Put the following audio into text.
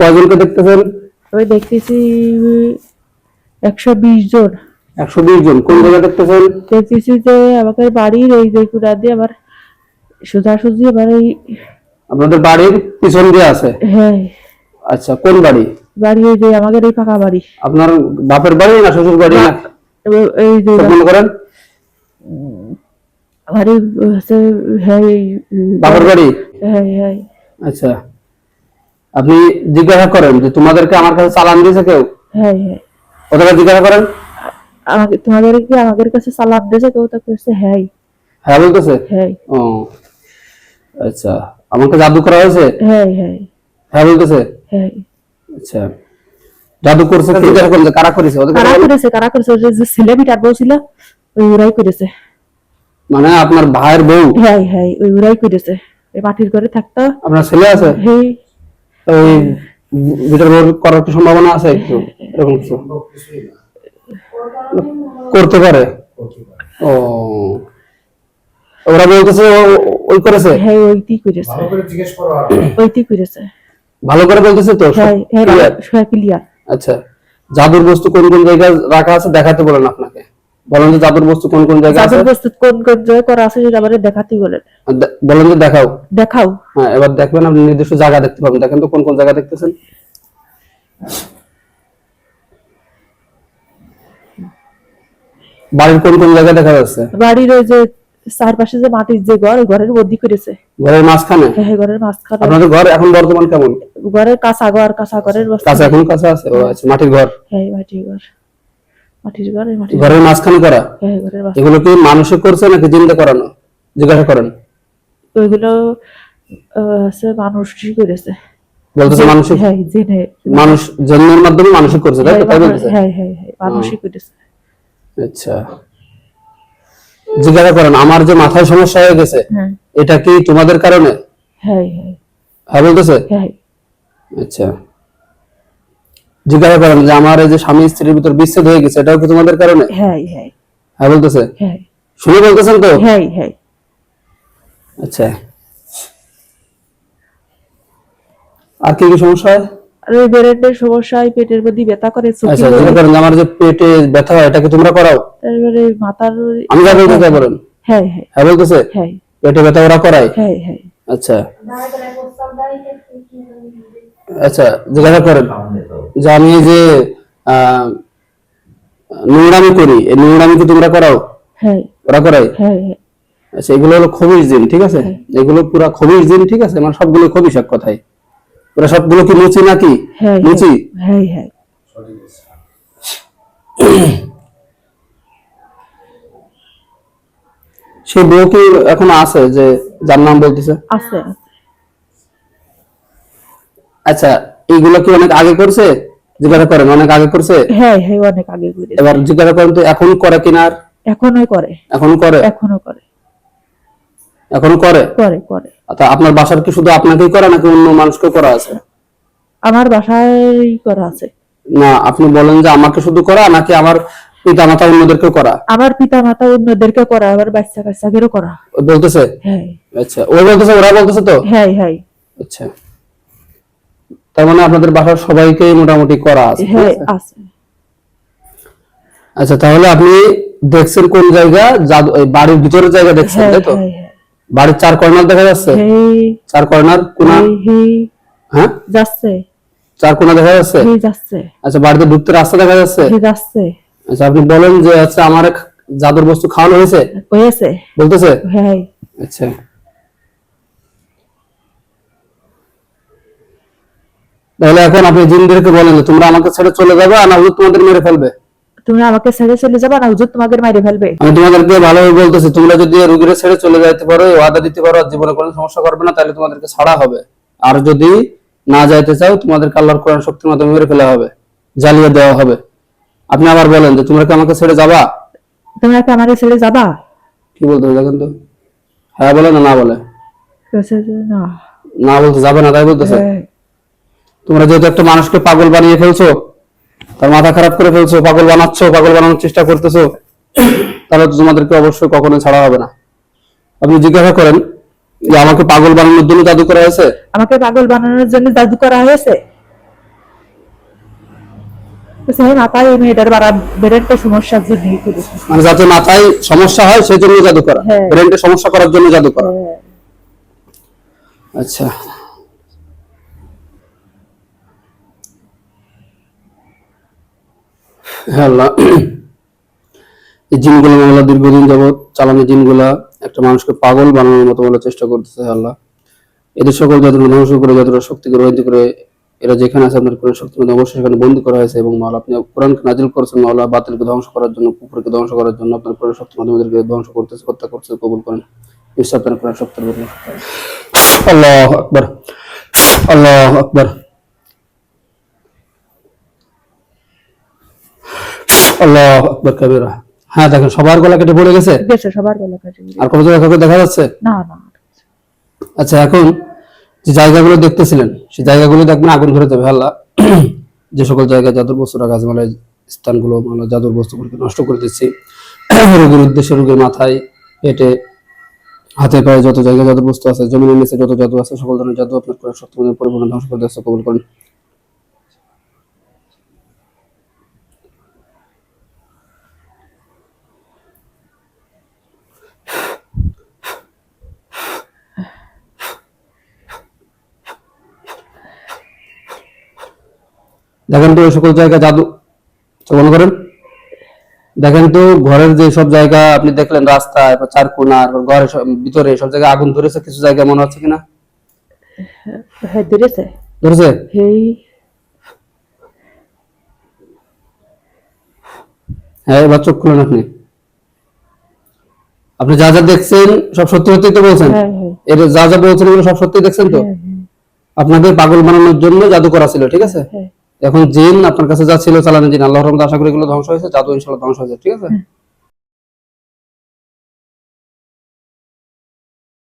কয়জনকে দেখতেছেন? আমি দেখতেছি একশো বিশ জন। একশো বিশ জন। কোন জায়গায় দেখতেছেন? দেখতেছি যে আমাকে বাড়ির এই যে কুড়া দিয়ে আবার সোজাসুজি আবার এই আপনাদের বাড়ির পিছন দিয়ে আছে? হ্যাঁ। আচ্ছা কোন বাড়ি? বাড়ি এই যে আমাদের এই ফাঁকা বাড়ি। আপনার বাপের বাড়ি না শ্বশুর বাড়ি না? এই যে মনে করেন? বাড়ি হচ্ছে হ্যাঁ বাপের বাড়ি? হ্যাঁ হ্যাঁ। আচ্ছা। আপনি জিজ্ঞাসা করেন যে তোমাদেরকে আমার কাছে চালান দিয়েছে কেউ? হ্যাঁ হ্যাঁ। ওদেরকে জিজ্ঞাসা করেন? আমাকে তোমাদের কি আমাদের কাছে সালাম দিয়েছে? কেউ তো হ্যাঁ। হ্যাঁ বলতেছে? হ্যাঁ। ও আচ্ছা। আমাকে জাদু করা হয়েছে? হ্যাঁ হ্যাঁ। হ্যাঁ বলতেছে? হ্যাঁ। আচ্ছা। জাদু করছে কারা করেছে? কারা করেছে? কারা করেছে? ওই যে ছেলে বিটার বউ ছিল ওই ওরাই করেছে। মানে আপনার ভাইয়ের বউ? হ্যাঁ হ্যাঁ ওই ওরাই করেছে। এই মাটির ঘরে থাকতো। আপনার ছেলে আছে? হেই ওই ভিতর করার কি সম্ভাবনা আছে একটু এরকম কিছু। করতে পারে। ও। ওরা বলতেছে ওই করেছে? হ্যাঁ ওইটি করেছে। ভালো করে জিজ্ঞেস করো ওইটি করেছে। ভালো করে বলতেছে তো? হ্যাঁ হ্যাঁ? ক্লিয়ার আচ্ছা। জাদুর বস্তু কোন কোন জায়গায় রাখা আছে দেখাতে বলেন আপনাকে। বলেন যে জাদুর বস্তু কোন কোন জায়গায় আছে? জাদুর বস্তু কোন কোন জায়গায় করা আছে সেটা আমাদের দেখাতেই বলেন। বলেন যে দেখাও। দেখাও। হ্যাঁ এবার দেখবেন আপনি নির্দিষ্ট জায়গা দেখতে পাবেন। দেখেন তো কোন কোন জায়গা দেখতেছেন। বাড়ির কোন কোন জায়গা দেখা যাচ্ছে? বাড়ির ওই যে চারপাশে যে মাটির যে ঘর ঘরের বদি করেছে। ঘরের মাঝখানে? হ্যাঁ হ্যাঁ, ঘরের মাঝখানে। আপনাদের ঘর এখন বর্তমান কেমন? ঘরের কাঁচা ঘর কাঁচা ঘরের কাছে এখন কাছে আছে? ও আচ্ছা মাটির ঘর। হ্যাঁ মাটির ঘর। মাটির ঘর মাটির ঘরের মাঝখানে করা? হ্যাঁ ঘরের এগুলো কি মানুষে করছে নাকি জিন্দা করানো? জিজ্ঞাসা করেন। ওইগুলো আহ, মানুষই করেছে। বলতেছে মানুষিক হ্যাঁ জেনে মানুষ জন্মের মাধ্যমে মানুষিক করছে তাই তো বলতেছে? হ্যাঁ হ্যাঁ হ্যাঁ মানুষই করেছে। আচ্ছা। জিজ্ঞাসা করেন আমার যে মাথায় সমস্যা হয়ে গেছে হ্যাঁ। এটা কি তোমাদের কারণে? হ্যাঁ হ্যাঁ। হ্যাঁ বলতেছে? হ্যাঁ। আচ্ছা। জিজ্ঞাসা করেন যে আমার এই যে স্বামী স্ত্রীর ভিতর বিচ্ছেদ হয়ে গেছে এটাও কি তোমাদের কারণে? হ্যাঁ হ্যাঁ। হ্যাঁ বলতেছে? হ্যাঁ। শুনে বলতেছেন তো? হ্যাঁ হ্যাঁ। আচ্ছা। আর কি কি সমস্যা হয়? সমস্যা হয় পেটের মধ্যে ব্যথা করে আচ্ছা করেন আমার যে পেটে ব্যথা হয় এটা কি তোমরা করাও? তারপরে মাথার আমি যা বলতে চাই বলেন। হ্যাঁ হ্যাঁ। হ্যাঁ বলতেছে? হ্যাঁ। পেটে ব্যথা ওরা করায়? হ্যাঁ হ্যাঁ। আচ্ছা আচ্ছা। জিজ্ঞাসা করেন। যে আমি যে নোংরামি করি এই নোংরামি কি তোমরা করাও হ্যাঁ। ওরা করাই হ্যাঁ হ্যাঁ। আচ্ছা এগুলো হলো খবির জিন ঠিক আছে? এগুলো পুরা খবির জিন ঠিক আছে? মানে সবগুলো খবিস এক কথায় ওরা সবগুলো কি মুচি নাকি? মুচি? সেই বউ কি এখন আছে যে যার নাম বলতেছে? আছে। আচ্ছা এইগুলো কি অনেক আগে করছে? জিজ্ঞাসা করেন অনেক আগে করছে? হ্যাঁ হ্যাঁ অনেক আগে করে এবার জিজ্ঞাসা করেন তো এখন করে কিনা আর? এখনও করে। এখন করে? এখনও করে। এখন করে? করে করে। আচ্ছা আপনার বাসার কি শুধু আপনাকেই করা নাকি অন্য মানুষকে করা আছে? আমার বাসায় করা আছে। না আপনি বলেন যে আমাকে শুধু করা নাকি আমার পিতা মাতা অন্যদেরকেও করা? আমার পিতা মাতা অন্যদেরকে করা আবার বাচ্চা কাচ্চাদেরও করা। ও বলতেছে? হ্যাঁ। আচ্ছা ও বলতেছে ওরা বলতেছে তো? হ্যাঁ হ্যাঁ। আচ্ছা। তার মানে আপনাদের বাসার সবাইকেই মোটামুটি করা আছে হ্যাঁ আছে? আচ্ছা তাহলে আপনি দেখছেন কোন জায়গা? বাড়ির ভিতরের জায়গা দেখছেন হ্যাঁ তাই তো? হ্যাঁ বাড়ির চার কর্নার দেখা যাচ্ছে? চার কর্নার কোনা? হ্যাঁ? যাচ্ছে। চার কোনা দেখা যাচ্ছে? আচ্ছা বাড়িতে ঢুকতে রাস্তা দেখা যাচ্ছে? আচ্ছা আপনি বলেন যে আচ্ছা আমার জাদুর বস্তু খাওয়ানো হয়েছে? হয়েছে। বলতেছে? আচ্ছা। তাহলে এখন আপনি জিনদেরকে বলেন তোমরা আমাকে ছেড়ে চলে যাবে আর না হলে তোমাদের মেরে ফেলবে। তুমি আমাকে ছেড়ে চলে যাবা না হুজুর তোমাকে মাইরে ফেলবে। আমি তোমাদেরকে ভালোভাবে বলতেছি তোমরা যদি রুগীর ছেড়ে চলে যাইতে পারো ওয়াদা দিতে পারো আর জীবনে কোনো সমস্যা করবে না তাহলে তোমাদেরকে ছাড়া হবে। আর যদি না যাইতে চাও তোমাদেরকে আল্লাহর কোরআন শক্তির মাধ্যমে মেরে ফেলা হবে জ্বালিয়ে দেওয়া হবে। আপনি আবার বলেন যে তোমরা কি আমাকে ছেড়ে যাবা? তোমরা কি আমাকে ছেড়ে যাবা? কি বলতে দেখেন তো। হ্যাঁ বলে না না বলে। না। না বলতে যাবে না তাই বলতেছে? হ্যাঁ। তোমরা যেহেতু একটা মানুষকে পাগল বানিয়ে ফেলছো তার মাথা খারাপ করে ফেলছো পাগল বানাচ্ছ পাগল বানানোর চেষ্টা করতেছো তাহলে তো তোমাদেরকে অবশ্যই কখনো ছাড়া হবে না। আপনি জিজ্ঞাসা করেন যে আমাকে পাগল বানানোর জন্য জাদু করা হয়েছে? আমাকে পাগল বানানোর জন্য জাদু করা হয়েছে? মাথায় এই মেয়েটার বাড়া ব্রেনটা সমস্যার জন্য মানে যাতে মাথায় সমস্যা হয় সেই জন্য জাদু করা। সমস্যা করার জন্য জাদু করা। হ্যাঁ। আচ্ছা। আল্লাহ, এই জিনগুলো মামলা দীর্ঘদিন যাবৎ চালানো জিনগুলা একটা মানুষকে পাগল বানানোর মতো বলার চেষ্টা করতেছে আল্লাহ। এদের সকল যাদের ধ্বংস করে যাদের শক্তি করে হইতে করে, এরা যেখানে আছে আপনার কোরআন শক্তি মধ্যে অবশ্যই সেখানে বন্দী করা হয়েছে এবং মাওলা আপনি কোরআনকে নাজিল করেছেন মাওলা, বাতিলকে ধ্বংস করার জন্য কুকুরকে ধ্বংস করার জন্য আপনার কোরআন শক্তি মাধ্যমে ওদেরকে ধ্বংস করতেছে, হত্যা করছে কবুল করেন। ঈশ্বর আপনার কোরআন শক্তির আল্লাহ আকবার আল্লাহ আকবার। আল্লাহ আকবার কবিরা। হ্যাঁ দেখেন সবার গলা কেটে পড়ে গেছে? দেশে সবার গলা কাটে আর কোনো কাউকে দেখা যাচ্ছে? না না আচ্ছা এখন যে জায়গাগুলো দেখতেছিলেন সেই জায়গাগুলো দেখবেন আগুন ধরে দেবে আল্লাহ। যে সকল জায়গায় জাদুর বস্তু রাখা আছে মানে স্থানগুলো মানে জাদুর বস্তুগুলোকে নষ্ট করে দিচ্ছি। রোগীর উদ্দেশ্যে রোগীর মাথায় পেটে হাতে পায়ে যত জায়গায় জাদুর বস্তু আছে জমিনের নিচে যত জাদু আছে সকল ধরনের জাদু আপনার করে শক্তি মধ্যে পরিপূর্ণ ধ্বংস করে কবুল করেন। দেখেন তো ওই সকল জায়গা জাদু। শ্রবণ করেন? দেখেন তো ঘরের যে সব জায়গা আপনি দেখলেন রাস্তায় বা চার কোনার ঘরের ভিতরে সব জায়গায় আগুন ধরেছে কিছু জায়গা মনে হচ্ছে কিনা? হ্যাঁ ধরেছে। ধরেছে? হ্যাঁ এবার চোখ খুলেন আপনি। আপনি যা যা দেখছেন সব সত্যি সত্যি তো বলছেন? হ্যাঁ হ্যাঁ। এর যা যা বলছেন এগুলো সব সত্যি দেখছেন তো? হ্যাঁ, আপনাদের পাগল বানানোর জন্য জাদু করা ছিল ঠিক আছে? হ্যাঁ। এখন জিন আপনার কাছে যা ছিল চালানো জিন আল্লাহর রহমতে আশা করি এগুলো ধ্বংস হয়েছে, জাদু ইনশাল্লাহ ধ্বংস হয়েছে ঠিক আছে?